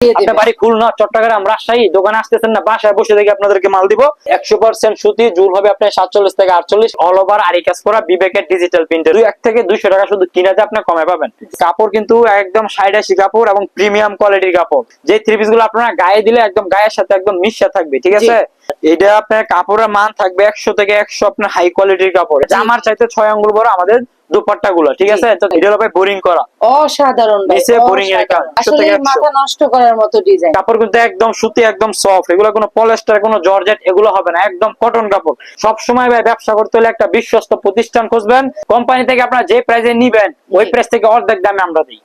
দিয়ে আপনার বাড়ি খুলনা চট্টগ্রাম রাজশাহী দোকানে আসতেছেন না বাসায় বসে থেকে আপনাদেরকে মাল দিব। একশো পার্সেন্ট সুতি জুল হবে আপনার সাতচল্লিশ থেকে আটচল্লিশ অল ওভার আরি কাজ করা বিবেকের ডিজিটাল প্রিন্টার দুই এক থেকে দুইশো টাকা শুধু কিনাতে আপনি কমে পাবেন। কাপড় কিন্তু একদম কাপড় এবং প্রিমিয়াম কোয়ালিটির কাপড়। যে থ্রি পিসগুলো আপনারা গায়ে দিলে একদম গায়ের সাথে একদম মিশা থাকবে ঠিক আছে? এটা আপনার কাপড়ের মান থাকবে একশো থেকে একশো আপনার হাই কোয়ালিটির কাপড়। আমার চাইতে ছয় আঙ্গুল বড় আমাদের দুপাট্টা গুলো ঠিক আছে? তো এটা হবে বোরিং করা। অসাধারণ নিচে বোরিং এর কাজ, আসলে। মাথা নষ্ট করার মতো ডিজাইন কাপড় কিন্তু একদম সুতি একদম সফট এগুলো কোনো পলিস্টার কোনো জর্জেট এগুলো হবে না। একদম কটন কাপড়। সব সময় ভাই ব্যবসা করতে হলে একটা বিশ্বস্ত প্রতিষ্ঠান খুঁজবেন। কোম্পানি থেকে আপনারা যে প্রাইসে নিবেন ওই। প্রাইস থেকে অর্ধেক দামে আমরা দিই।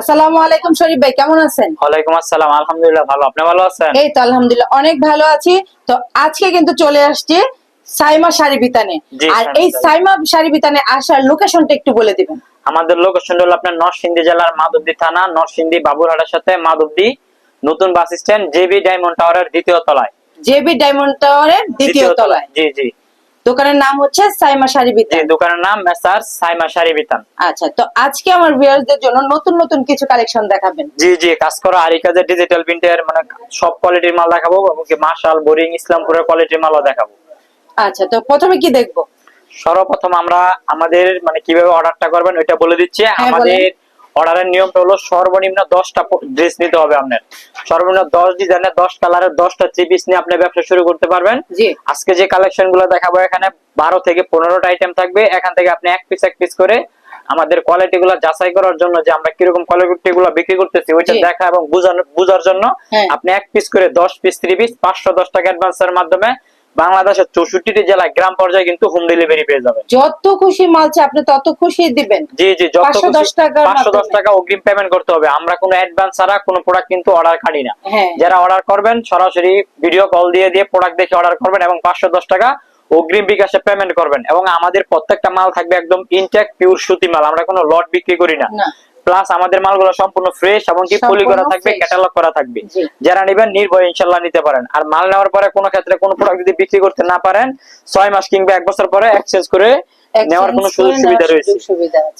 আসসালামু আলাইকুম শরীফ ভাই কেমন আছেন? ওয়ালাইকুম আসসালাম আলহামদুলিল্লাহ ভালো। আপনি ভালো আছেন? এই তো আলহামদুলিল্লাহ অনেক ভালো আছি। তো আজকে কিন্তু চলে আসছে সাইমা শাড়ি বিতানে। আর এই সাইমা শাড়ি বিতানে আসার লোকেশনটা একটু বলে দিবেন। আমাদের লোকেশন হলো আপনার নরসিংদী জেলার মাধবদী থানা নরসিংদী বাবুরহাটের সাথে মাধবদী নতুন বাস স্ট্যান্ড জেবি ডায়মন্ড টাওয়ারের দ্বিতীয় তলায়। জেবি ডায়মন্ড টাওয়ারের দ্বিতীয় তলায়। জি জি। দোকানের নাম হচ্ছে সাইমা শাড়ি বিতান দোকানের নাম মেসার সাইমা শাড়ি বিতান আচ্ছা তো আজকে আমার ভিউয়ারদের জন্য নতুন নতুন কিছু কালেকশন দেখাবেন। জি জি কাজ করা আরি কাজের ডিজিটাল প্রিন্টের মানে সব কোয়ালিটির মাল দেখাবো এবং কি মার্শাল বোরিং ইসলামপুরের কোয়ালিটির মালও দেখাবো। আচ্ছা তো প্রথমে কি দেখব? সর্বপ্রথম আমরা আমাদের মানে কীভাবে অর্ডারটা করবেন ওইটা বলে দিচ্ছি। হ্যাঁ, আমাদের অর্ডারের নিয়মটা হলো সর্বনিম্ন দশটা ড্রেস নিতে হবে আপনার। সর্বনিম্ন দশ ডিজাইনের দশ কালারের দশটা থ্রি পিস নিয়ে আপনি ব্যবসা শুরু করতে পারবেন। জি। আজকে যে কালেকশনগুলো দেখাবো এখানে বারো থেকে পনেরোটা আইটেম থাকবে। এখান থেকে আপনি এক পিস এক পিস করে আমাদের কোয়ালিটি গুলো যাচাই করার জন্য যে আমরা কীরকম কোয়ালিটি গুলো বিক্রি করতেছি ওইটা দেখা এবং বুঝার জন্য হ্যাঁ। আপনি এক পিস করে দশ পিস থ্রি পিস পাঁচশো দশ টাকা অ্যাডভান্সের মাধ্যমে বাংলাদেশের চৌষট্টিটি জেলায় গ্রাম পর্যায়ে কিন্তু হোম ডেলিভারি পেয়ে যাবেন। যত খুশি মাল চাই আপনি তত খুশি দিবেন। জি জি যত 510 দশ টাকা অগ্রিম পেমেন্ট করতে হবে। আমরা কোনো অ্যাডভান্স ছাড়া কোনো প্রোডাক্ট কিন্তু অর্ডার কাটি না। হ্যাঁ। যারা অর্ডার করবেন সরাসরি ভিডিও কল দিয়ে দিয়ে প্রোডাক্ট দেখে অর্ডার করবেন এবং পাঁচশো দশ টাকা অগ্রিম বিকাশে পেমেন্ট করবেন। এবং আমাদের প্রত্যেকটা মাল থাকবে একদম ইনটেক পিওর সুতি মাল। আমরা কোনো লট বিক্রি করি না। প্লাস আমাদের মালগুলো সম্পূর্ণ ফ্রেশ এবং কি পলি করা থাকবে ক্যাটালগ করা থাকবে। যারা নেবেন নির্ভয় ইনশাল্লাহ নিতে পারেন। আর মাল নেওয়ার পরে কোনো ক্ষেত্রে কোনো প্রোডাক্ট যদি বিক্রি করতে না পারেন ছয় মাস কিংবা এক বছর পরে এক্সচেঞ্জ করে নেওয়ার কোনো সুযোগ সুবিধা রয়েছে।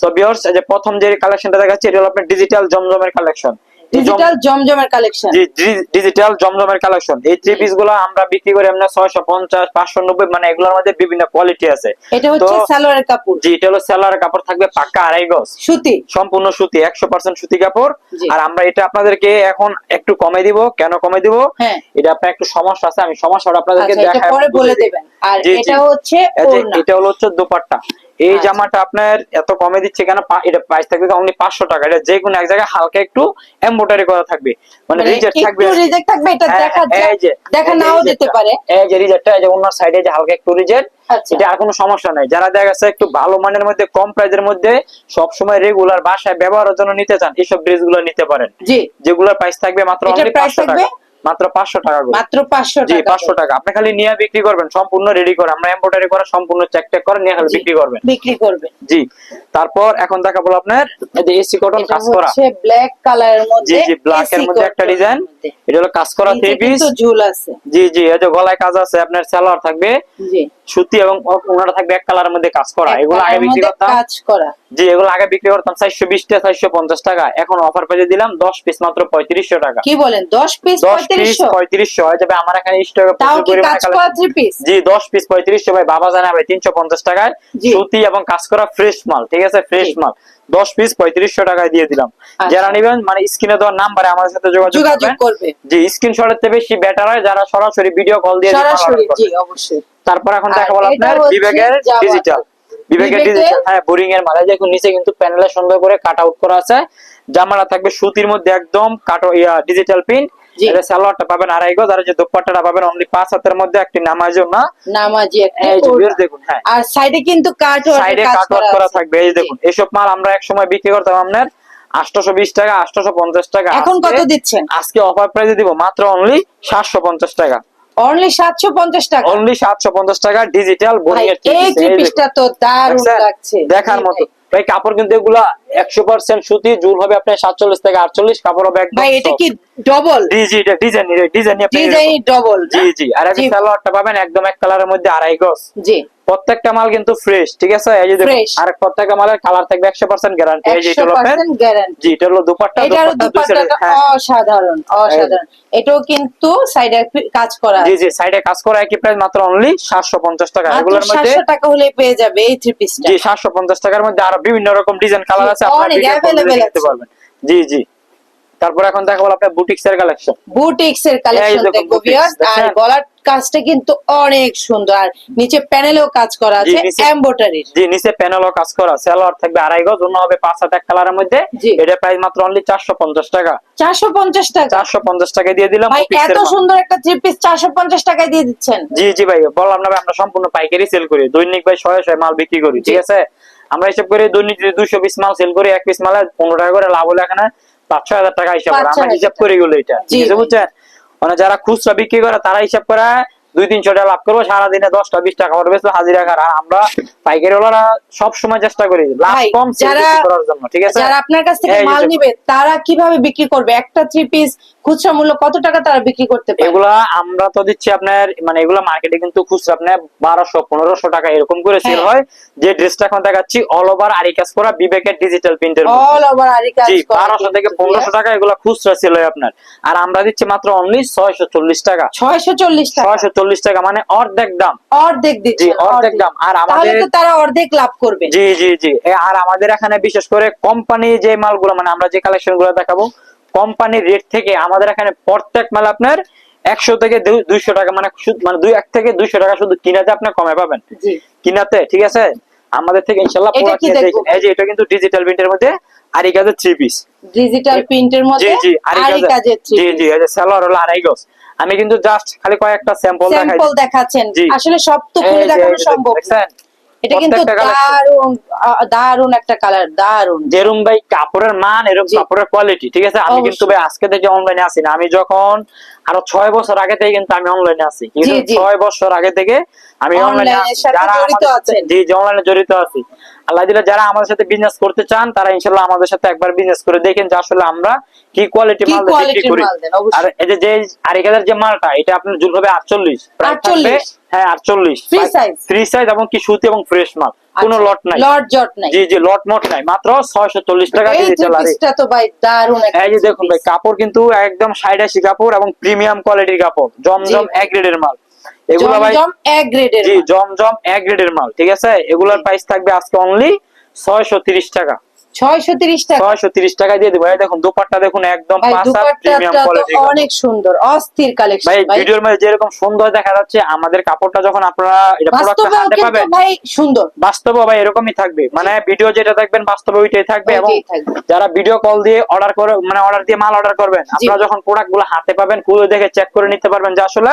তো ভিউয়ার্স এই যে প্রথম যে কালেকশনটা দেখাচ্ছি এটা হলো আপনার ডিজিটাল জমজমের কালেকশন ডিজিটাল জমজমের কালেকশন জি ডিজিটাল জমজমের কালেকশন এই থ্রি পিসগুলো আমরা বিক্রি করি আমরা ছয়শো পঞ্চাশ পাঁচশো নব্বই মানে এগুলোর মধ্যে বিভিন্ন কোয়ালিটি আছে। এটা হচ্ছে সালোয়ারের কাপড়। জি এটা হলো কাপড় থাকবে পাক্কা আড়াই গজ। সুতি। সম্পূর্ণ সুতি একশো পার্সেন্ট সুতি কাপড়। আর আমরা এটা আপনাদেরকে এখন একটু কমে দিব। কেন কমে দিব? হ্যাঁ। এটা আপনার একটু সমস্যা আছে আমি সমস্যাটা আপনাদেরকে আচ্ছা এটা পরে বলে দেবেন। আর। এটা হচ্ছে এটা হলো হচ্ছে দোপাট্টা। এই আচ্ছা। জামাটা আপনার এত কমে দিচ্ছে কেন? এটা প্রাইস থাকবে অনলি পাঁচশো টাকা? এটা যে কোনো এক জায়গায় হালকা একটু এমব্রয়ডারি করা থাকবে। মানে মানে রিজেক্ট থাকবে। একটু রিজেক্ট থাকবে এটা হ্যাঁ, দেখা এই যে, দেখা নাও যেতে পারে। এই যে রিজেক্টটা এই যে অন্য সাইডে যে হালকা একটু রিজেক্ট আচ্ছা। এটা আর কোনো সমস্যা নাই। যারা দেখা গেছে একটু ভালো মানের মধ্যে কম প্রাইজের মধ্যে সব সময় রেগুলার বাসায় ব্যবহারের জন্য নিতে চান এইসব ড্রেসগুলো নিতে পারেন। জি। যেগুলোর প্রাইস থাকবে মাত্র অনলি পাঁচশো? টাকা। মাত্র পাঁচশো টাকা করে। মাত্র পাঁচশো জি পাঁচশো টাকা। আপনি খালি নিয়ে বিক্রি করবেন সম্পূর্ণ রেডি করে। আমরা এম্ব্রয়ডারি করা সম্পূর্ণ চেক টেক করে নিয়ে খালি বিক্রি করবেন। বিক্রি করবেন। জি তারপর এখন দেখা বলো আপনার এসি কটন কাজ করা। ব্ল্যাক কালারের মধ্যে জি জি ব্ল্যাক এর মধ্যে একটা ডিজাইন মধ্যে। এটা হলো কাজ করা থ্রি পিস ঝুল আছে। জি জি এই যে গলায় কাজ আছে আপনার সালোয়ার থাকবে জি। সুতি এবং ওনারা থাকবে এক কালারের মধ্যে কাজ করা। এগুলো আগে বিক্রি করতাম। কাজ করা। জি এগুলো আগে বিক্রি করতাম চারশো বিশ টাকা চারশো পঞ্চাশ টাকা। এখন অফার পেয়ে দিলাম দশ পিস মাত্র পঁয়ত্রিশশো টাকা। কি বলেন দশ পিস দশ পিস পঁয়ত্রিশশো? পঁয়ত্রিশশো হয়ে যাবে আমার এখানে স্টকে প্রচুর পরিমাণে কাজ করা collection- থ্রি পিস জি দশ পিস পঁয়ত্রিশশো ভাই বাবা জানা ভাই টাকায় সুতি এবং কাজ করা ফ্রেশ মাল ঠিক আছে? ফ্রেশ মাল। দশ পিস পঁয়ত্রিশশো টাকায় দিয়ে দিলাম। আচ্ছা। যারা নিবেন মানে স্ক্রিনে দেওয়ার নাম্বারে আমাদের সাথে যোগাযোগ করবে। যে স্ক্রিনশটের বেশি বেটার হয় যারা সরাসরি ভিডিও কল দিয়ে সরাসরি অবশ্যই। তারপর এখন আর দেখা বলো এটা আপনার বিবেকের ডিজিটাল বিবেকের ডিজিটাল হ্যাঁ বোরিং এর মালা। দেখুন নিচে কিন্তু প্যানেলে সুন্দর করে কাট আউট করা আছে। জামাটা থাকবে সুতির মধ্যে একদম কাটো ইয়া ডিজিটাল প্রিন্ট। এটা সালোয়ারটা পাবেন আড়াই গজ আর যে দোপাট্টাটা পাবেন অনলি পাঁচ হাতের মধ্যে একটি নামাজও না। নামাজি দেখুন হ্যাঁ। আর সাইডে কিন্তু কাট সাইডে কাট করা থাকবে এই দেখুন। এসব মাল আমরা এক সময় বিক্রি করতাম আপনার বিশ টাকা পঞ্চাশ টাকা। এখন কত দিচ্ছেন? আজকে অফার প্রাইসে দিব মাত্র অনলি সাতশো পঞ্চাশ টাকা? অনলি অনলি ডিজিটাল ভাই বোরিং এর এই পিসটা তো দারুণ লাগছে। দেখার মতো। ভাই। কাপড় কিন্তু এগুলা একশো পার্সেন্ট সুতি জুল হবে আপনার সাতচল্লিশ থেকে আটচল্লিশ কাপড় হবে একদম ভাই এটা কি ডবল জি জি এটা ডিজাইন ডিজাইন ডিজাইন ডবল জি জি আর জি। সালোয়ারটা পাবেন একদম এক কালারের মধ্যে আড়াই গজ। জি। প্রত্যেকটা মাল কিন্তু ফ্রেশ ঠিক আছে? এই যে দেখুন আর প্রত্যেকটা মালের কালার থাকবে একশো পার্সেন্ট গ্যারান্টি এই যে এটা হলো গ্যারান্টি জি এটা হলো দুপাট্টা দুপাট্টা হ্যাঁ। অসাধারণ অসাধারণ। এটাও কিন্তু সাইডে কাজ করা জি জি সাইডে কাজ করা একই প্রাইস মাত্র অনলি সাতশো পঞ্চাশ টাকা। মাত্র এগুলোর মধ্যে সাতশো টাকা হলে পেয়ে যাবে এই থ্রি পিসটা জি সাতশো পঞ্চাশ টাকার মধ্যে আরও বিভিন্ন রকম ডিজাইন কালার আছে আপনারা দেখতে। পারবেন। জি জি। তারপর এখন দেখাবো আপনার বুটিক্স এর কালেকশন বুটিক্স এর কালেকশন দেখব ভিউয়ার্স আর গলার কাজটা কিন্তু অনেক সুন্দর। আর নিচে প্যানেলেও কাজ করা আছে এমব্রয়ডারির জি নিচে প্যানেলও কাজ করা সালোয়ার থাকবে আড়াই গজ অন্য হবে পাঁচ হাত এক কালারের মধ্যে। এটা প্রাইস মাত্র অনলি চারশো পঞ্চাশ টাকা। চারশো পঞ্চাশ টাকা? চারশো পঞ্চাশ টাকা দিয়ে দিলাম ভাই এত সুন্দর একটা থ্রি পিস চারশো পঞ্চাশ টাকায় দিয়ে দিচ্ছেন। জি জি ভাই বললাম না ভাই আমরা সম্পূর্ণ পাইকারি সেল করি। দৈনিক ভাই শয়ে শয়ে মাল বিক্রি করি ঠিক আছে? আমরা হিসাব করি দৈনিক যদি দুইশো পিস মাল সেল করি এক পিস মালে পনেরো টাকা করে লাভ হলে এখানে। হাজার টাকা হিসাব করে। আমরা হিসাব করে এটা। জি ঠিক আছে বুঝছেন? মানে যারা খুচরা বিক্রি করে তারা হিসাব করে দুই তিনশো টাকা লাভ করব সারাদিনে দশটা বিশ টাকা করবে বেশি হাজিরা খার। আর আমরা পাইকারি ওলারা সব সময় চেষ্টা করি লাভ কম করার জন্য ঠিক আছে? যারা আপনার কাছ থেকে মাল। নিবে তারা কীভাবে বিক্রি করবে? একটা থ্রি পিস খুচরা মূল্য কত টাকা তারা বিক্রি করতে পারে? এগুলা আমরা তো দিচ্ছি আপনার মানে এগুলা মার্কেটে কিন্তু খুচরা আপনার বারোশো পনেরোশো টাকা এরকম করে সেল হ্যাঁ। হয়। যে ড্রেসটা এখন দেখাচ্ছি অল ওভার আরি কাজ করা বিবেকের ডিজিটাল প্রিন্টের অল ওভার আরি কাজ জি বারোশো থেকে পনেরোশো টাকা এগুলা খুচরা সেল হয় আপনার। আর আমরা দিচ্ছি মাত্র অনলি ছয়শো চল্লিশ টাকা। ছয়শো চল্লিশ টাকা। ছয়শো চল্লিশ টাকা মানে অর্ধেক দাম। অর্ধেক দিচ্ছে অর্ধেক দাম। আর আমাদের তারা অর্ধেক লাভ করবে। জি জি জি। আর আমাদের এখানে বিশেষ করে কোম্পানি যে মালগুলো মানে আমরা যে কালেকশনগুলো দেখাবো কোম্পানির রেট থেকে আমাদের এখানে প্রত্যেক মাল আপনার একশো থেকে দুইশো টাকা মানে মানে দুই এক থেকে দুইশো টাকা শুধু কিনাতে আপনি কমে পাবেন। কিনাতে ঠিক আছে? আমাদের থেকে ইনশাল্লাহ। এই যে এটা কিন্তু ডিজিটাল প্রিন্টের মধ্যে কাজের থ্রি পিস ডিজিটাল প্রিন্টের জি মধ্যে জি জি জি এই যে সালোয়ার হলো আড়াই গজ। আমি কিন্তু জাস্ট খালি কয়েকটা স্যাম্পল দেখাই স্যাম্পল দেখাচ্ছেন। আসলে সব তো খুলে দেখানো সম্ভব না। এটা কিন্তু দারুণ দারুণ একটা কালার দারুণ যেরকম ভাই কাপড়ের মান এরকম কাপড়ের কোয়ালিটি ঠিক আছে? আমি কিন্তু ভাই আজকে থেকে অনলাইনে আছি না। আমি যখন আরও ছয় বছর আগে থেকে কিন্তু আমি অনলাইনে আছি। জি। ছয় বছর আগে থেকে আমি অনলাইনে যারা। জি অনলাইনে জড়িত আছি। আল্লাহ দিলে যারা আমাদের সাথে বিজনেস করতে চান তারা ইনশাল্লাহ আমাদের সাথে একবার বিজনেস করে দেখেন যে আসলে আমরা কি কোয়ালিটি মাল বিক্রি করি। আর এই যে আরিকাদের যে মালটা এটা আপনার জুল হবে আটচল্লিশ। প্রাইস থাকবে 48 হ্যাঁ ফ্রি সাইজ এবং কি সুতি এবং ফ্রেশ মাল। কোনো লট নাই। লট জট নাই। জি জি লট মট নাই। মাত্র ছয়শো চল্লিশ টাকা এই থ্রি আরে পিসটা তো ভাই দারুণ একটা এই যে দেখুন ভাই কাপড় কিন্তু একদম সাইডাসি কাপড় এবং প্রিমিয়াম কোয়ালিটির কাপড়। জমজম জি। এক গ্রেডের মাল। এগুলো ভাই জমজম এক গ্রেডের জি জমজম এক গ্রেডের মাল ঠিক আছে? এগুলোর প্রাইস থাকবে আজকে অনলি ছয়শো তিরিশ টাকা। ছয়শো তিরিশ টাকা। ছয়শো তিরিশ টাকা দিয়ে দেবো। দেখুন দুপাট্টা দেখুন একদম প্রিমিয়াম দুপাট্টাটা অনেক সুন্দর অস্থির কালেকশন ভাই ভাই। ভিডিওর মধ্যে যেরকম সুন্দর দেখা যাচ্ছে আমাদের কাপড়টা যখন আপনারা এটা প্রোডাক্টটা হাতে পাবেন ভাই সুন্দর। বাস্তবে ভাই এরকমই থাকবে। মানে ভিডিও যেটা দেখবেন বাস্তবে ওইটাই থাকবে এবং যারা ভিডিও কল দিয়ে অর্ডার করে মানে অর্ডার দিয়ে মাল অর্ডার করবেন আপনারা যখন প্রোডাক্টগুলো হাতে পাবেন খুলে দেখে চেক করে নিতে পারবেন যে আসলে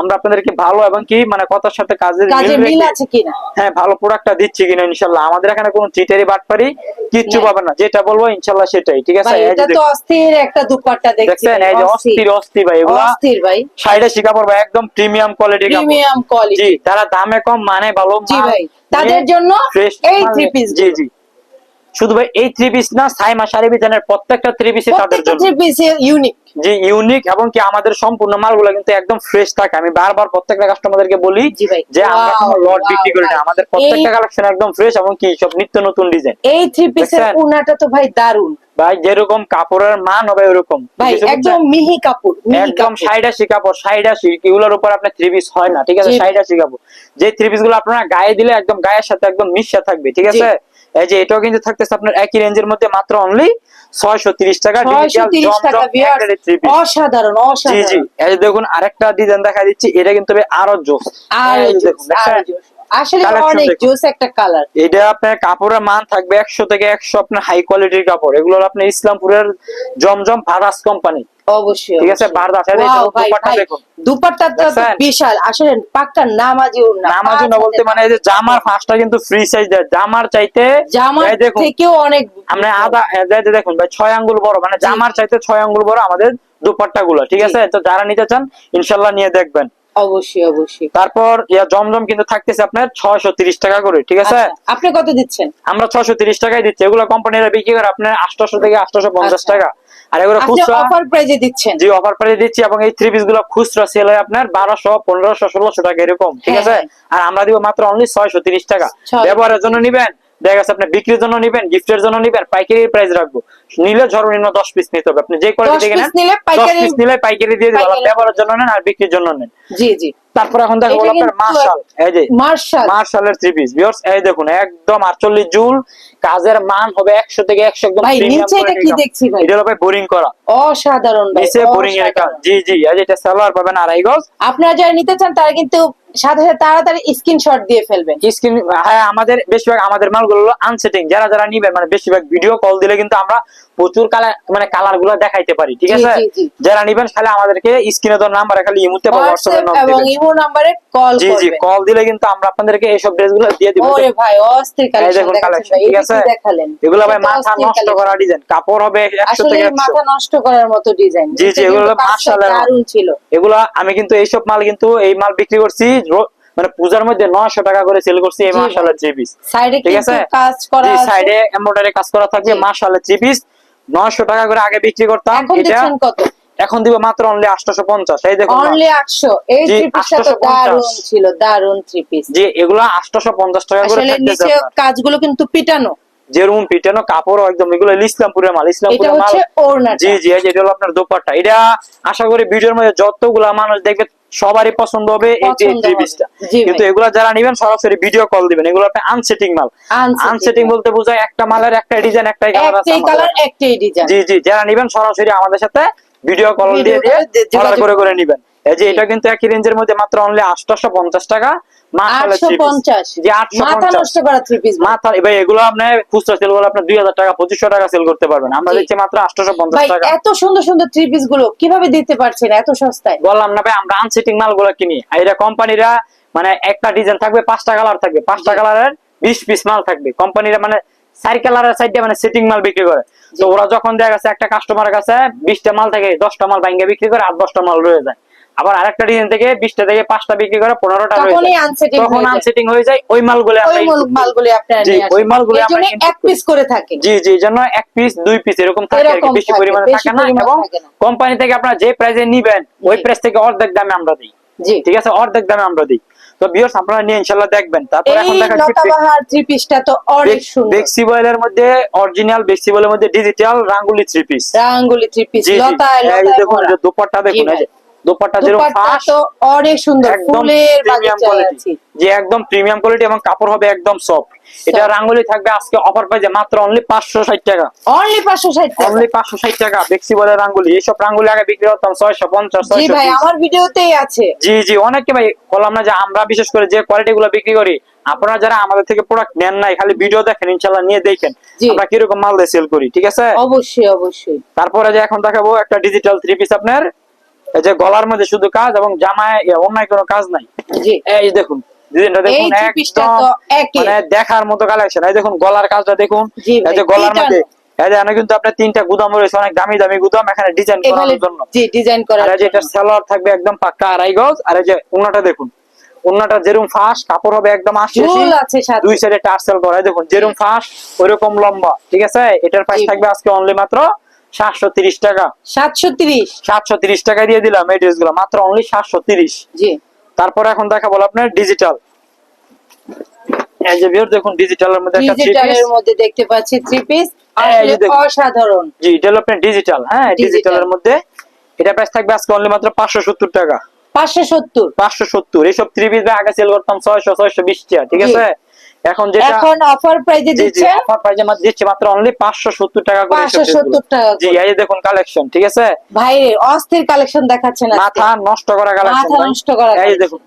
আমরা আপনাদেরকে ভালো এবং কি মানে কথার সাথে কাজের মিল মিল আছে কিনা। হ্যাঁ ভালো প্রোডাক্টটা দিচ্ছি কিনা ইনশাল্লাহ। আমাদের এখানে কোনো চিটারি বাটপারি কিচ্ছু। পাবেন না যেটা বলব ইনশাল্লাহ সেটাই ঠিক আছে? এটা তো অস্থির একটা দুপাট্টা দেখছেন? এই যে অস্থির। অস্থির ভাই এগুলা অস্থির ভাই। সাইডে শিকা পড়বে একদম প্রিমিয়াম কোয়ালিটি তারা দামে কম মানে ভালো জি ভাই তাদের জন্য এই থ্রি পিস জি জি। শুধু ভাই এই থ্রি পিস না সাইমা শাড়ি বিতানের প্রত্যেকটা থ্রি পিসই তাদের জন্য। থ্রি পিস ইউনিক যে ইউনিক এবং কি আমাদের সম্পূর্ণ মালগুলো কিন্তু একদম ফ্রেশ থাকে। আমি বারবার প্রত্যেকটা কাস্টমারদেরকে বলি যে আমরা কোনো লট বিক্রি করি না। আমাদের প্রত্যেকটা কালেকশন একদম ফ্রেশ এবং কি সব নিত্য নতুন ডিজাইন এই থ্রি পিসের? উনাটা তো ভাই দারুণ ভাই যেরকম কাপড়ের মান হবে ওরকম। ভাই একদম মিহি কাপড় একদম কাপড়। সাইড আসি কাপড় সাইড আসি এগুলোর উপর আপনার থ্রি পিস হয় না ঠিক আছে? জি। সাইড কাপড়। যে থ্রি পিসগুলো আপনারা গায়ে দিলে একদম গায়ের সাথে একদম মিশা থাকবে ঠিক আছে? এই যে এটাও কিন্তু থাকতেছে আপনার একই রেঞ্জের মধ্যে মাত্র অনলি ছয়শো তিরিশ টাকা পিস অসাধারণ জি জি। অসাধারণ এই যে দেখুন আরেকটা ডিজাইন দেখা দিচ্ছি এটা কিন্তু আরও জোস। আর দেখুন, দেখছেন? আসলে অনেক। জোস একটা কালার এটা আপনার কাপড়ের মান থাকবে একশো থেকে একশো আপনার হাই কোয়ালিটির কাপড়। এগুলো আপনার ইসলামপুরের জমজম ভারাস কোম্পানি অবশ্যই ঠিক আছে, এটা দুপাট্টা দেখুন। দুপাট্টাটা তো বিশাল। আসলে পাক্কা নামাজি না বলতে মানে এই যে জামার ফাঁসটা কিন্তু ফ্রি সাইজ দেয়। জামার চাইতে জামার থেকেও অনেক আমরা আদা এই দেখুন ভাই ছয় আঙ্গুল বড়। মানে জামার চাইতে ছয় আঙ্গুল বড় আমাদের দুপাট্টা গুলো ঠিক আছে? তো যারা নিতে চান ইনশাল্লাহ নিয়ে দেখবেন। অবশ্যই অবশ্যই। তারপর ইয়া জমজম কিন্তু থাকতেছে আপনার ছয়শো তিরিশ টাকা করে ঠিক আছে? আচ্ছা, আপনি কত দিচ্ছেন? আমরা ছয়শো তিরিশ টাকায় দিচ্ছি। এগুলো কোম্পানিরা বিক্রি করে আপনার আটশো থেকে আটশো পঞ্চাশ আচ্ছা। টাকা। আর এগুলো খুচরা অফার প্রাইজে দিচ্ছেন। জি অফার প্রাইসে দিচ্ছি এবং এই থ্রি পিসগুলো খুচরা সেল হয় আপনার বারোশো পনেরোশো ষোলোশো টাকা এরকম ঠিক হ্যাঁ, আছে? হ্যাঁ। আর আমরা দিব মাত্র অনলি ছয়শো তিরিশ টাকা। ব্যবহারের জন্য নিবেন। দেখা গেছে আপনি বিক্রির জন্য নিবেন গিফটের জন্য নিবেন পাইকারি প্রাইস রাখব। নিলে সর্বনিম্ন দশ পিস নিতে হবে। আপনি যে কোয়ালিটি 10 থেকে নেন দশ পিস নিলে পাইকারি দিয়ে পাইকারি- ব্যবহারের জন্য নেন আর বিক্রির জন্য নেন। জি জি। তারপর এখন দেখো আপনার মার্শাল এই যে মার্শাল। মার্শালের থ্রি পিস ভিউয়ার্স এই দেখুন একদম 48 জুল কাজের মান হবে 100 থেকে 100 একদম ভাই, নিচে এটা কি দেখছি ভাই? এটা হলো ভাই বোরিং করা। অসাধারণ ভাই নিচে বোরিং এর কাজ। জি জি এই যে এটা সালোয়ার পাবেন আড়াই গজ। আপনারা যারা নিতে চান তারা কিন্তু সাথে সাথে তাড়াতাড়ি স্ক্রিনশট দিয়ে ফেলবেন স্ক্রিন হ্যাঁ আমাদের বেশিরভাগ, আমাদের মালগুলো আনসেটিং যারা যারা নিবেন মানে বেশিরভাগ ভিডিও কল দিলে কিন্তু আমরা প্রচুর কালার মানে কালারগুলো দেখাইতে পারি ঠিক আছে। যারা নিবেন খালি আমাদেরকে স্ক্রিনে দেওয়ার নাম্বারে খালি ইমুতে বা হোয়াটসঅ্যাপে নক এবং ইমো নাম্বারে কল জি জি কল দিলে কিন্তু আমরা আপনাদেরকে এইসব ড্রেসগুলো দিয়ে দিব। ওরে ভাই অস্থির এই কালেকশন কালেকশন ঠিক আছে? দেখালেন। এগুলো ভাই মাথা নষ্ট করা ডিজাইন কাপড় হবে একশো আসলে থেকে এই একশো। মাথা নষ্ট করার মতো ডিজাইন জি, জি, এগুলো মাশাআল্লাহ। দারুণ ছিল। এগুলা আমি কিন্তু এইসব মাল কিন্তু এই মাল বিক্রি করছি মানে পূজার মধ্যে নয়শো টাকা করে সেল করছি এই মাসালের থ্রি পিস সাইডে ঠিক আছে? কাজ করা আছে। সাইডে এমব্রয়ডারি কাজ করা থাকবে। মাসালের থ্রি পিস নয়শো টাকা করে আগে বিক্রি করতাম এখন এটা কত? এখন দিব মাত্র অনলি আটশো পঞ্চাশ এই দেখুন অনলি 800 এই থ্রি পিসটা তো 850 ছিল দারুণ থ্রি পিস যে এগুলা আটশো পঞ্চাশ টাকা করে আসলে নিচে কাজগুলো কিন্তু পিটানো। যেরকম পিটানো কাপড় একদম এগুলো ইসলামপুরের মাল ইসলামপুরের মাল। জি জি এটা হলো আপনার দোপাট্টা। এটা আশা করি ভিডিওর মধ্যে যতগুলা মানুষ দেখবে সবারই পছন্দ হবে এই যে। কিন্তু এগুলা যারা নিবেন সরাসরি ভিডিও কল দিবেন। এগুলো আপনি আনসেটিং মাল। আনসেটিং বলতে বোঝায় একটা মালের একটা ডিজাইন একটাই কালার আছে কালার একটাই ডিজাইন জি জি যারা নিবেন সরাসরি আমাদের সাথে ভিডিও কল দিয়ে দিয়ে করে করে। নিবেন। এই যে এটা কিন্তু একই রেঞ্জের মধ্যে মাত্র অনলি 850 টাকা। আটশো পঞ্চাশ মাথা নষ্ট করা থ্রি পিস মাথা এবার এগুলো আপনি খুচরা সেল করলে আপনি 2000 টাকা 2500 টাকা সেল করতে পারবেন। আমরা দিচ্ছি মাত্র 850 টাকা। এত সুন্দর সুন্দর থ্রি পিসগুলো কীভাবে দিতে পারছেন এত সস্তায়? বললাম না ভাই আমরা আনসেটিং মালগুলো কিনি। এরা কোম্পানিরা মানে একটা ডিজাইন থাকবে পাঁচটা কালার থাকবে। পাঁচটা। কালারের বিশ পিস মাল থাকবে। কোম্পানিরা মানে চার কালারের সাইডে মানে সেটিং মাল বিক্রি করে। তো ওরা যখন দেখা গেছে একটা কাস্টমারের কাছে বিশটা মাল থাকে দশটা মাল ভাঙ্গে বিক্রি করে আর দশটা মাল রয়ে যায়। আবার আরেকটা ডিজাইন থেকে বিশটা থেকে পাঁচটা বিক্রি করে পনেরোটা তখন আনসেটিং হয়ে যায় ওই মালগুলো ওই। মালগুলি ওই এর এক পিস করে থাকে। জি জি জন্য এক পিস দুই পিস এরকম থাকে বেশি পরিমাণে থাকে না এবং কোম্পানি থেকে আপনারা যে প্রাইসে নিবেন ওই প্রাইস থেকে অর্ধেক দামে আমরা দিই। জি। ঠিক আছে? অর্ধেক দামে আমরা দিই। তো ভিউয়ার্স আপনারা নিয়ে ইনশাআল্লাহ দেখবেন। তারপর এখন দেখা লতাবাহার থ্রি পিসটা তো অনেক সুন্দর। বেক্সিবয়েলের মধ্যে অরিজিনাল বেক্সিবয়েলের মধ্যে ডিজিটাল রাঙ্গুলি থ্রি পিস রাঙ্গুলি থ্রি পিস লতায় দেখুন। দোপাট্টা দেখুন দোপাট্টা যেরকম তো অনেক সুন্দর ফুলের কোয়ালিটি যে একদম প্রিমিয়াম কোয়ালিটি এবং কাপড় হবে একদম সফট এটা রাঙ্গুলি থাকবে আজকে অফার প্রাইসে মাত্র অনলি পাঁচশো ষাট টাকা। অনলি পাঁচশো ষাট টাকা। অনলি পাঁচশো ষাট টাকা বেক্সিবয়েলের রাঙ্গুলি। এইসব রাঙ্গুলি আগে বিক্রি করতাম ছয়শো পঞ্চাশ জি ভাই আমার ভিডিওতেই আছে। জি জি অনেকে ভাই বললাম না যে আমরা বিশেষ করে যে কোয়ালিটি গুলো বিক্রি করি আপনারা যারা আমাদের থেকে প্রোডাক্ট নেন নাই খালি ভিডিও দেখেন ইনশাল্লাহ নিয়ে দেখেন। আমরা কীরকম মাল দিয়ে সেল করি ঠিক আছে? অবশ্যই অবশ্যই। তারপরে যে এখন দেখাবো একটা ডিজিটাল থ্রি পিস আপনার এই যে গলার মধ্যে শুধু কাজ এবং জামায় ইয়ে, অন্য কোনো কাজ নাই। এই দেখুন ডিজাইনটা দেখুন একদম মানে দেখার মতো কালেকশন এই দেখুন গলার কাজটা দেখুন। এই যে গলার মধ্যে না। এই যে এখানে কিন্তু আপনার তিনটা গুদাম রয়েছে অনেক দামি দামি গুদাম এখানে ডিজাইন এখানে জন্য। জি ডিজাইন করার আর এটা জন্য। থাকবে একদম পাক্কা আড়াই গজ। আর এই যে উন্নাটা দেখুন উন্নাটা যেরকম ফাঁস কাপড় হবে একদম আছে দুই সাইডে টার্সেল করা। দেখুন যেরকম ফাঁস ওইরকম লম্বা। ঠিক আছে? এটার প্রাইস থাকবে আজকে অনলি মাত্র সাতশো তিরিশ টাকা। সাতশো তিরিশ? সাতশো তিরিশ টাকা দিয়ে দিলাম এই ড্রেসগুলো মাত্র অনলি সাতশো তিরিশ। জি। তারপর এখন দেখা বলো আপনার ডিজিটাল এই যে ভিউয়ার দেখুন ডিজিটালের মধ্যে একটা ডিজিটালের মধ্যে দেখতে পাচ্ছি থ্রি পিস অসাধারণ। জি আপনার ডিজিটাল হ্যাঁ ডিজিটালের মধ্যে। এটা প্রাইস থাকবে আজকে অনলি মাত্র পাঁচশো সত্তর টাকা। পাঁচশো সত্তর। পাঁচশো সত্তর এইসব থ্রি পিস আগে সেল করতাম ছয়শো ছয়শো বিশ টাকা ঠিক আছে? এখন যেটা এখন অফার প্রাইজে দিচ্ছে? অফার প্রাইজে মাত্র দিচ্ছে মাত্র অনলি পাঁচশো সত্তর টাকা করে এইসব পাঁচশো dress গুলো। সত্তর টাকা জি এই দেখুন কালেকশন ঠিক আছে? ভাই অস্থির কালেকশন দেখাচ্ছেন আজকে। মাথা নষ্ট করা কালেকশন মাথা নষ্ট করা এই দেখুন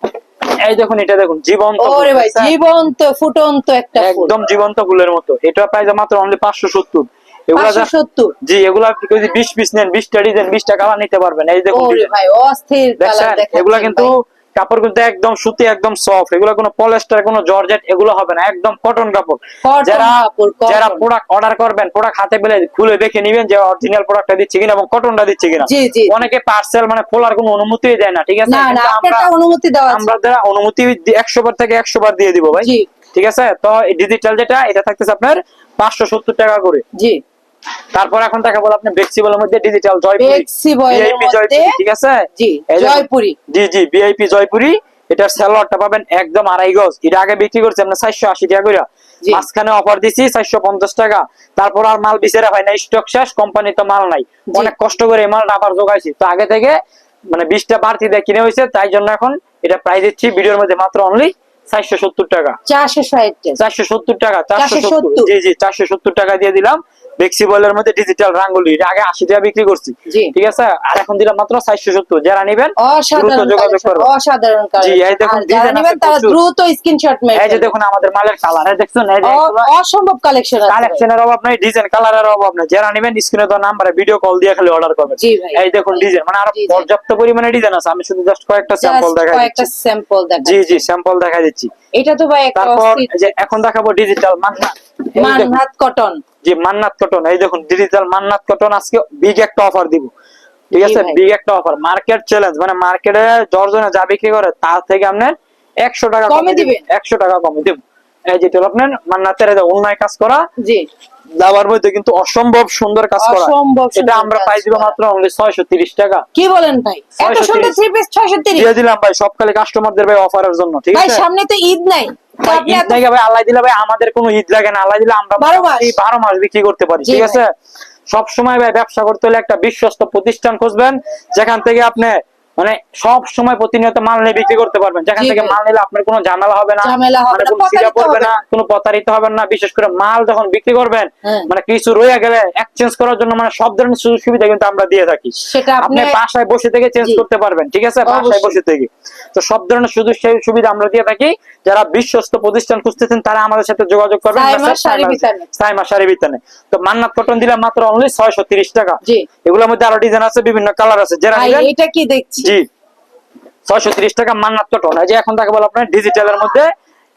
এই দেখুন এটা দেখুন জীবন্ত ওরে ভাই জীবন্ত ফুটন্ত একটা একদম জীবন্ত ফুলের মতো। এটা প্রাইস মাত্র অনলি পাঁচশো সত্তর। এগুলা পাঁচশো যা- সত্তর। জি এগুলা আপনি যদি বিশ পিস নেন বিশটা ডিজাইন বিশটা কালার নিতে পারবেন। এই দেখুন ওরে ভাই অস্থির কালার এগুলা কিন্তু। কাপড় কিন্তু একদম সুতি একদম সফট এগুলো কোনো পলিস্টার কোনো জর্জেট এগুলো হবে না। একদম কটন কাপড়। যারা যারা প্রোডাক্ট অর্ডার করবেন প্রোডাক্ট হাতে পেলে খুলে দেখে নিবেন যে অরিজিনাল প্রোডাক্টটা দিচ্ছে কিনা এবং কটনটা দিচ্ছে কিনা। অনেকে পার্সেল মানে খোলার কোনো অনুমতি দেয় না ঠিক আছে? আমরা যারা অনুমতি একশো বার থেকে একশো বার দিয়ে দিব ভাই। ঠিক আছে? তো ডিজিটাল যেটা এটা থাকতেছে আপনার পাঁচশো সত্তর টাকা করে। জি। তারপর এখন দেখা বলো আপনি ফ্লেক্সিবলের মধ্যে ডিজিটাল জয়পুরি এর মধ্যে- ঠিক আছে? জি, জয়পুরি। জি জি ভিআইপি জয়পুরি এটার স্যালোয়ারটা পাবেন একদম আড়াই গজ। এটা আগে বিক্রি করছে আমরা চারশো আশি টাকা করে মাঝখানে অফার দিছি চারশো পঞ্চাশ টাকা। তারপর আর মাল বিচেরা হয় না স্টক শেষ কোম্পানি তো মাল নাই। অনেক কষ্ট করে এই মালটা আবার জোগাইছি। তো আগে থেকে মানে বিশটা বাড়তি দিয়ে কিনে হয়েছে তাই জন্য এখন এটা প্রাইস দিচ্ছি ভিডিওর মধ্যে মাত্র অনলি চারশো সত্তর টাকা। চারশো চারশো সত্তর টাকা চারশো সত্তর। জি জি চারশো সত্তর টাকা দিয়ে দিলাম। ফ্লেক্সিবলের মধ্যে ডিজিটাল রাঙ্গুলি। এটা আগে আশি টাকা বিক্রি করছি। ঠিক আছে? আর এখন দিলাম মাত্র চারশো সত্তর। যারা নিবেন দ্রুত যোগাযোগ করবেন। অসাধারণ জি, এই দেখুন আর যারা design নেবেন তারা দ্রুত স্ক্রিনশট মেরে এই যে দেখুন আমাদের মালের কালার দেখছেন এই যে অসম্ভব কালেকশন আছে। কালেকশনের অভাব নাই ডিজাইন কালারের অভাব নাই। যারা নেবেন স্ক্রিনে তো নাম্বারে ভিডিও কল দিয়ে খালি অর্ডার করবেন। এই দেখুন ডিজাইন মানে আরও। পর্যাপ্ত পরিমাণে ডিজাইন আছে। আমি শুধু জাস্ট কয়েকটা স্যাম্পল কয়েকটা স্যাম্পল দেখা জি জি স্যাম্পল দেখা দিচ্ছি এটা তো ভাই একটা যে এখন দেখাবো ডিজিটাল মান্না এই কটন যে মান্নাত কটন এই দেখুন ডিজিটাল মান্নাত কটন আজকে বিগ একটা অফার দিব। ঠিক আছে? বিগ একটা অফার মার্কেট চ্যালেঞ্জ মানে মার্কেটে জর্জনে যা বিক্রি করে তার থেকে আপনার একশো টাকা কমে দিবেন? একশো টাকা কমে দিব। এই যেটা আপনার মান্নাতের অন্যায় কাজ করা। জি। দাবার মধ্যে কিন্তু অসম্ভব সুন্দর কাজ করা। এটা আমরা পাই দিব মাত্র অনলি ছয়শো তিরিশ টাকা। কি বলেন ভাই? এত সুন্দর থ্রি পিস ছয়শো তিরিশ। দিয়ে দিলাম ভাই সবকালে কাস্টমারদের ভাই অফারের জন্য ঠিক ভাই আছে? সামনে তো ঈদ নাই। ঈদ থেকে ভাই আল্লাহ দিলে ভাই আমাদের কোনো ঈদ লাগে না। আল্লাহ দিলে আমরা বারো মাস। বারো মাস বিক্রি করতে পারি ঠিক আছে? সব সময় ভাই ব্যবসা করতে হলে একটা বিশ্বস্ত প্রতিষ্ঠান খুঁজবেন যেখান থেকে আপনি মানে সব সময় প্রতিনিয়ত মাল নিয়ে বিক্রি করতে পারবেন। যেখান থেকে মাল নিলে আপনার কোনো ঝামেলা হবে না মানে কোনো প্রতারিত পড়বে হবে না কোনো প্রতারিত হবেন না। বিশেষ করে মাল যখন বিক্রি করবেন হ্যাঁ। মানে কিছু রয়ে গেলে এক্সচেঞ্জ করার জন্য মানে সব ধরনের সুযোগ সুবিধা কিন্তু আমরা দিয়ে থাকি। আপনি বাসায় বসে থেকে চেঞ্জ করতে পারবেন ঠিক আছে? বাসায় বসে থেকে। তো সব ধরনের সুযোগ সুবিধা আমরা দিয়ে থাকি। যারা বিশ্বস্ত প্রতিষ্ঠান খুঁজতেছেন তারা আমাদের সাথে যোগাযোগ করবেন। সাইমা শাড়ি বিতানে। সাইমা শাড়ি বিতানে তো মান্নাত কটন দিলাম মাত্র অনলি ছয়শো তিরিশ টাকা। এগুলোর মধ্যে আরও ডিজাইন আছে বিভিন্ন কালার আছে। যারা এটা কি দেখছি? জি। ছয়শো তিরিশ টাকা মান্নাত কটন এই যে এখন তাকে বলো আপনার ডিজিটালের মধ্যে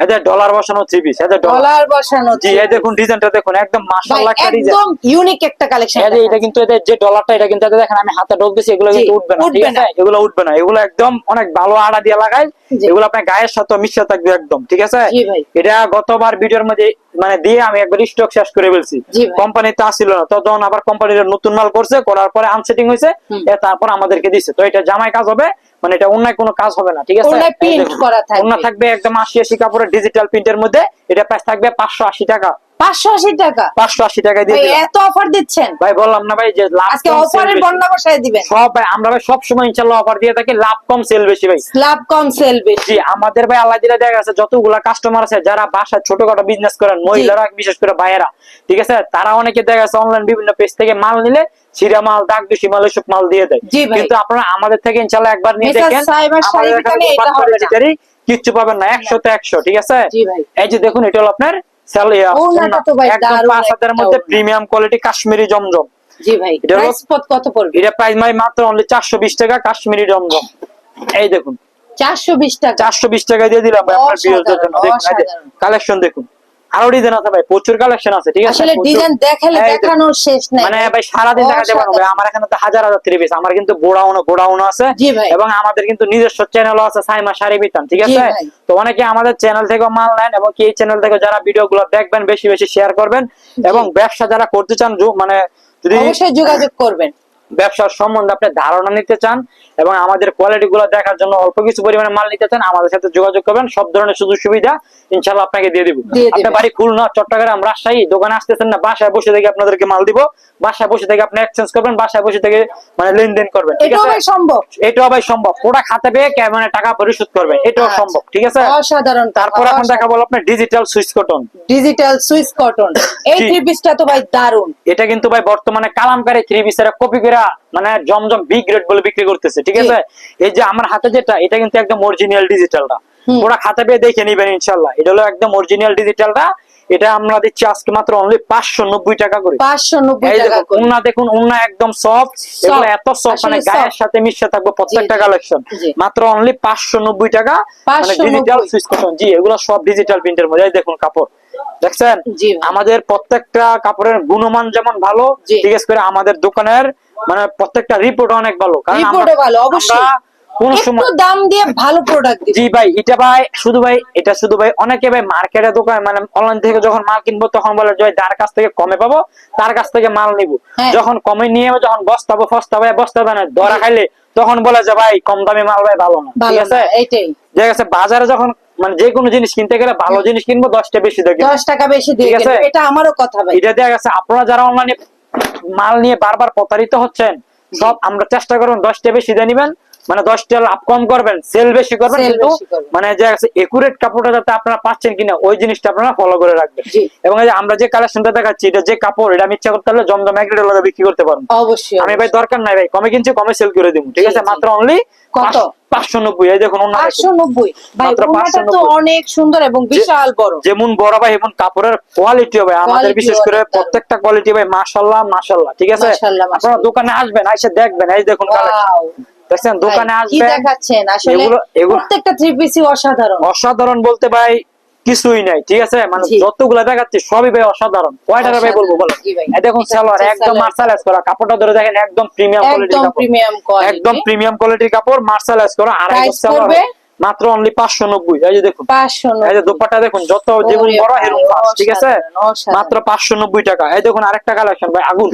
এদের ডলার বসানো থ্রি পিস এদের ডলার ডলার বসানো জি এই দেখুন ডিজাইনটা দেখুন একদম মাশাআল্লাহ একটা ডিজাইন একদম ইউনিক একটা কালেকশন এই এটা কিন্তু এদের যে ডলারটা এটা কিন্তু দেখেন আমি হাতে দিছি এগুলো কিন্তু উঠবে না ঠিক আছে? এগুলো উঠবে না এগুলো একদম অনেক ভালো আড়া দিয়ে লাগাই। জি। এগুলো আপনার গায়ের সাথে মিশে থাকবে একদম ঠিক আছে। এটা গতবার ভিডিওর মধ্যে মানে দিয়ে আমি একবার স্টক শেষ করে ফেলছি। কোম্পানি তো আসছিল না। তখন আবার কোম্পানির নতুন মাল করছে করার পরে আনসেটিং হয়েছে তারপর আমাদেরকে দিছে। তো এটা জামাই কাজ হবে মানে এটা অন্য কোনো কাজ হবে না ঠিক আছে? অন্য এই করা থাকবে। ওনা থাকবে একদম আশি আশি কাপড়ের ডিজিটাল প্রিন্টের মধ্যে এটা প্রাইস থাকবে পাঁচশো আশি টাকা। পাঁচশো আশি টাকা। পাঁচশো আশি টাকা দিয়ে এত অফার দিচ্ছেন? ভাই বললাম না ভাই যে লাভ আজকে অফারের বন্যা বসায় দিবেন। সব ভাই আমরা ভাই সব সময় ইনশাল্লাহ অফার দিয়ে থাকি লাভ কম সেল বেশি ভাই। লাভ কম সেল বেশি। আমাদের ভাই আল্লাহ দিলে দেখা গেছে যতগুলা কাস্টমার আছে যারা বাসায় ছোটখাটো বিজনেস করেন মহিলারা বিশেষ করে ভাইয়েরা ঠিক আছে? তারা অনেকে দেখা গেছে অনলাইন বিভিন্ন পেজ থেকে মাল নিলে ছিঁড়া মাল দাগ বেশি মাল এসব মাল দিয়ে দেয়। কিন্তু আপনারা আমাদের থেকে ইনশাল্লাহ একবার নিয়ে দেখেন কিচ্ছু পাবেন না একশো তো একশো ঠিক আছে? এই যে দেখুন এটা হলো আপনার মধ্যে প্রিমিয়াম কোয়ালিটি কাশ্মীরি জমজম। জি ভাই এটা হলো- প্রাইস কত পড়বে? এটা প্রাইস ভাই মাত্র অনলি চারশো বিশ টাকা কাশ্মীরি জমজম। এই দেখুন। চারশো বিশ টাকা। চারশো বিশ টাকা দিয়ে দিলাম আপনার বিয়ের জন্য। দেখুন কালেকশন দেখুন। আরও ডিজাইন আছে ভাই প্রচুর কালেকশন আছে ঠিক আছে? আসলে ডিজাইন দেখালে দেখানোর শেষ নাই। মানে ভাই সারাদিন দেখাতে পারব ভাই আমার এখানে তো হাজার হাজার থ্রি পিস আমার কিন্তু গোড়াউনো গোড়াউনো আছে। এবং আমাদের কিন্তু নিজস্ব চ্যানেলও আছে সাইমা শাড়ি বিতান ঠিক আছে? তো অনেকে আমাদের চ্যানেল থেকে মাল নেন এবং কি এই চ্যানেল থেকে যারা ভিডিও গুলো দেখবেন বেশি বেশি শেয়ার করবেন এবং ব্যবসা যারা করতে চান মানে যদি অবশ্যই যোগাযোগ করবেন। ব্যবসার সম্বন্ধে আপনি ধারণা নিতে চান এবং আমাদের কোয়ালিটি গুলো দেখার জন্য অল্প কিছু পরিমাণে মাল নিতে চান আমাদের সাথে যোগাযোগ করবেন। সব ধরনের সুযোগ সুবিধা ইনশাল্লাহ আপনাকে দিয়ে দিব। আপনার বাড়ি খুলনা চট্টগ্রাম রাজশাহী দোকানে আসতেছেন না বাসায় বসে থেকে আপনাদেরকে মাল দিব। বাসায় বসে থেকে আপনি এক্সচেঞ্জ করবেন বাসায় বসে থেকে মানে লেনদেন করবেন ঠিক আছে? সম্ভব। এটাও ভাই সম্ভব। ওটা খাতে পেয়ে কে- মানে টাকা পরিশোধ করবে এটাও আচ্ছা। সম্ভব ঠিক আছে? অসাধারণ। তারপর এখন দেখা বলো আপনার digital switch cotton digital switch cotton এই থ্রি পিসটা তো ভাই দারুণ এটা কিন্তু ভাই বর্তমানে কালামকারী থ্রি পিসেরা কপি করে মানে জমজম বিগ রেট বলে বিক্রি করতেছে ঠিক আছে? এই যে আমার হাতে যেটা এটা কিন্তু একদম অরিজিনাল ডিজিটালটা ওরা খাতে পেয়ে দেখে নিবেন ইনশাল্লাহ। এটা হলো একদম অরিজিনাল ডিজিটালটা এটা আমরা দিচ্ছি আজকে মাত্র অনলি পাঁচশো নব্বই টাকা করে। পাঁচশো নব্বই উন্না দেখুন উন্না একদম সফট এগুলো এত সফট মানে গায়ের সাথে মিশে থাকবে প্রত্যেকটা। কালেকশন মাত্র অনলি পাঁচশো নব্বই টাকা। মানে ডিজিটাল সুইচ জি এগুলো সব ডিজিটাল প্রিন্টের মধ্যে। দেখুন কাপড়। দেখছেন? আমাদের প্রত্যেকটা কাপড়ের গুণমান যেমন ভালো। ঠিক করে আমাদের দোকানের মানে প্রত্যেকটা রিপোর্ট অনেক ভালো। কারণ ভালো অবশ্যই। কোন সময় দাম দিয়ে ভালো প্রোডাক্ট জি ভাই এটা ভাই শুধু ভাই এটা শুধু ভাই অনেকে ভাই মার্কেটে দোকান মানে অনলাইন থেকে যখন মাল কিনবো তখন বলে যে যার কাছ থেকে কমে পাবো তার কাছ থেকে মাল নিবো। হ্যাঁ। যখন কমে নিয়ে যখন বস্তাবো ফস্তাবো বস্তা দানে ধরা খাইলে তখন বলে যে ভাই কম দামি মাল ভাই ভালো না। ঠিক আছে? না ঠিক আছে বাজারে যখন মানে যে কোনো জিনিস কিনতে গেলে ভালো জিনিস কিনবো দশটা বেশি দেখি দশ টাকা বেশি দিয়ে? এটা আমারও কথা ভাই। এটা দেখা গেছে আপনারা যারা অনলাইনে মাল নিয়ে বারবার প্রতারিত হচ্ছেন সব আমরা চেষ্টা করবেন দশটা বেশি দিয়ে নিবেন। মানে দশটা লাভ কম করবেন সেল বেশি করবেন কিন্তু মানে যে একুরেট কাপড়টা যাতে আপনারা পাচ্ছেন কিনা ওই জিনিসটা আপনারা ফলো করে রাখবেন। এবং আমরা যে কালেকশনটা দেখাচ্ছি এটা যে কাপড় এটা আমি ইচ্ছা করতে হলে জমজম এক লগে বিক্রি করতে পারব। অবশ্যই আমি ভাই দরকার নাই ভাই কমে কিনছি কমে সেল করে দিব ঠিক আছে? মাত্র অনলি কত? পাঁচশো নব্বই এই দেখুন পাঁচশো নব্বই। ভাই মাত্র ওনাটা তো 590 অনেক সুন্দর এবং বিশাল বড়। যেমন বড় ভাই এমন কাপড়ের কোয়ালিটি হবে আমাদের বিশেষ করে প্রত্যেকটা কোয়ালিটি ভাই মাশাল্লাহ মাশাল্লাহ ঠিক আছে? আপনারা দোকানে আসবেন এসে দেখবেন এই দেখুন! দেখছেন দোকানে আসবে দেখাচ্ছেন? আসলে প্রত্যেকটা থ্রি অসাধারণ। অসাধারণ বলতে ভাই কিছুই নাই ঠিক আছে? মানে। যতগুলা দেখাচ্ছি সবই ভাই অসাধারণ। কয়টা ভাই বলব বলো এই দেখুন সালোয়ার একদম মার্শাল মার্শালাইজ করা। কাপড়টা ধরে দেখেন একদম প্রিমিয়াম কোয়ালিটির কাপড়। প্রিমিয়াম একদম প্রিমিয়াম কোয়ালিটির কাপড় মার্শালাইজ করা আর পড়বে? মাত্র অনলি পাঁচশো নব্বই। এই যে দেখুন। এই যে দোপাট্টা দেখুন যত যেমন বড় এরকম ঠিক আছে। মাত্র পাঁচশো নব্বই টাকা। এই দেখুন আরেকটা কালেকশন ভাই আগুন।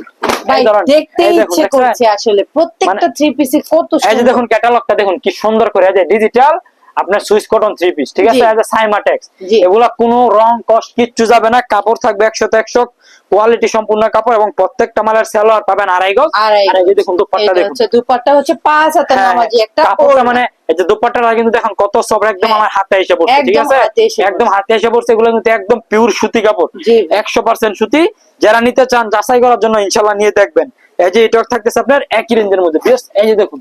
ভাই এই ধরেন, দেখতে ইচ্ছে করছে আসলে। প্রত্যেকটা মানে- থ্রি পিসই কত এই যে দেখুন ক্যাটালগটা দেখুন কি সুন্দর করে। এই যে ডিজিটাল আপনার সুইচ কটন থ্রি পিস ঠিক আছে? সাইমাটেক্স এগুলা কোনো রং কষ্ট কিচ্ছু যাবে না। কাপড় থাকবে একশো একশো কোয়ালিটি সম্পূর্ণ কাপড় এবং প্রত্যেকটা মালের সেলোয়ার পাবেন আড়াই গজ। আড়াই দেখুন দুপাট্টা দেখুন। দুপাট্টা হচ্ছে পাঁচ হাতের হ্যাঁ, নামাজি একটা কাপড়টা মানে এই যে দুপাট্টাটা কিন্তু দেখুন কত সব একদম হ্যাঁ, আমার হাতে এসে পড়ছে ঠিক আছে? একদম। হাতে এসে পড়ছে এগুলো কিন্তু একদম পিওর সুতি কাপড়। জি। একশো পার্সেন্ট সুতি। যারা নিতে চান যাচাই করার জন্য ইনশাল্লাহ নিয়ে দেখবেন। এই যে এটা থাকতেছে আপনার একই রেঞ্জের মধ্যে বেশ? এই যে দেখুন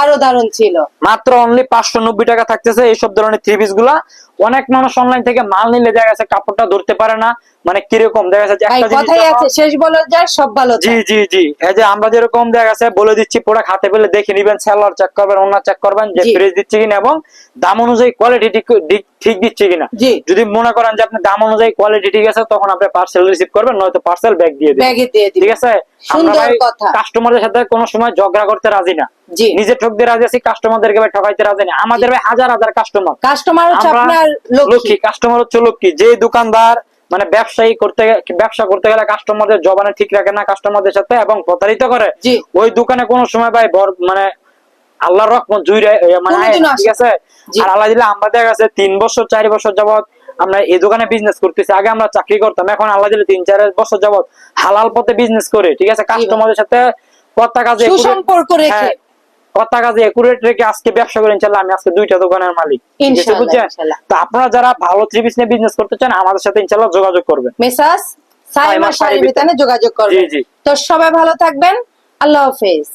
আরও দারুণ ছিল। মাত্র অনলি পাঁচশো নব্বই টাকা থাকতেছে এইসব ধরনের থ্রি পিসগুলা। অনেক মানুষ অনলাইন থেকে মাল নিলে দেখা গেছে কাপড়টা ধরতে পারে না মানে কীরকম? দেখা যাচ্ছে একটা কথাই আছে শেষ বলো যার সব ভালো জি জি জি। এই যে আমরা যেরকম দেখা গেছে বলে দিচ্ছি প্রোডাক্ট হাতে পেলে দেখে নিবেন সেলার চেক করবেন অন্য চেক করবেন যে জি। প্রাইস দিচ্ছে কিনা এবং দাম অনুযায়ী কোয়ালিটি ঠিক দিচ্ছে কিনা। যদি মনে করেন যে আপনি দাম অনুযায়ী কোয়ালিটি ঠিক আছে তখন আপনি পার্সেল রিসিভ করবেন নয়তো পার্সেল ব্যাগ দিয়ে দিবেন। ঠিক আছে? আমরা সুন্দর কথা। কাস্টমারদের সাথে কোনো সময় ঝগড়া করতে রাজি না। জি। নিজে ঠকতে রাজি আছি কাস্টমারদেরকে ভাই ঠকাইতে রাজি না। আমাদের ভাই হাজার হাজার কাস্টমার কাস্টমার হচ্ছে আপনার লক্ষ্মী। কাস্টমার হচ্ছে লক্ষ্মী। যে দোকানদার মানে ব্যবসায়ী করতে ব্যবসা করতে গেলে কাস্টমারদের জবানে ঠিক রাখে না কাস্টমারদের সাথে এবং প্রতারিত করে। ওই দোকানে কোনো সময় ভাই মানে আল্লাহর রহমত জুই মানে ঠিক আছে? আর আল্লাহ দিলে আমরা দেখা গেছে তিন বছর চার বছর যাবত আমরা এই দোকানে বিজনেস করতেছি। আগে আমরা চাকরি করতাম এখন আল্লাহ দিলে তিন চার বছর যাবত হালাল পথে বিজনেস করে ঠিক আছে? কাস্টমারদের সাথে কথা কাজে সুসম্পর্ক রেখে। হ্যাঁ, কথা কাজে একুরেট রেখে আজকে ব্যবসা করে ইনশাল্লাহ আমি আজকে দুইটা দোকানের মালিক। বুঝছেন? তো আপনারা যারা ভালো থ্রি পিস নিয়ে বিজনেস করতে চান আমাদের সাথে ইনশাল্লাহ যোগাযোগ করবেন। মেসাস সাইমা সাইমা শাড়ি শাড়ি বিতানে যোগাযোগ করবেন। তো সবাই ভালো থাকবেন। আল্লাহ হাফেজ।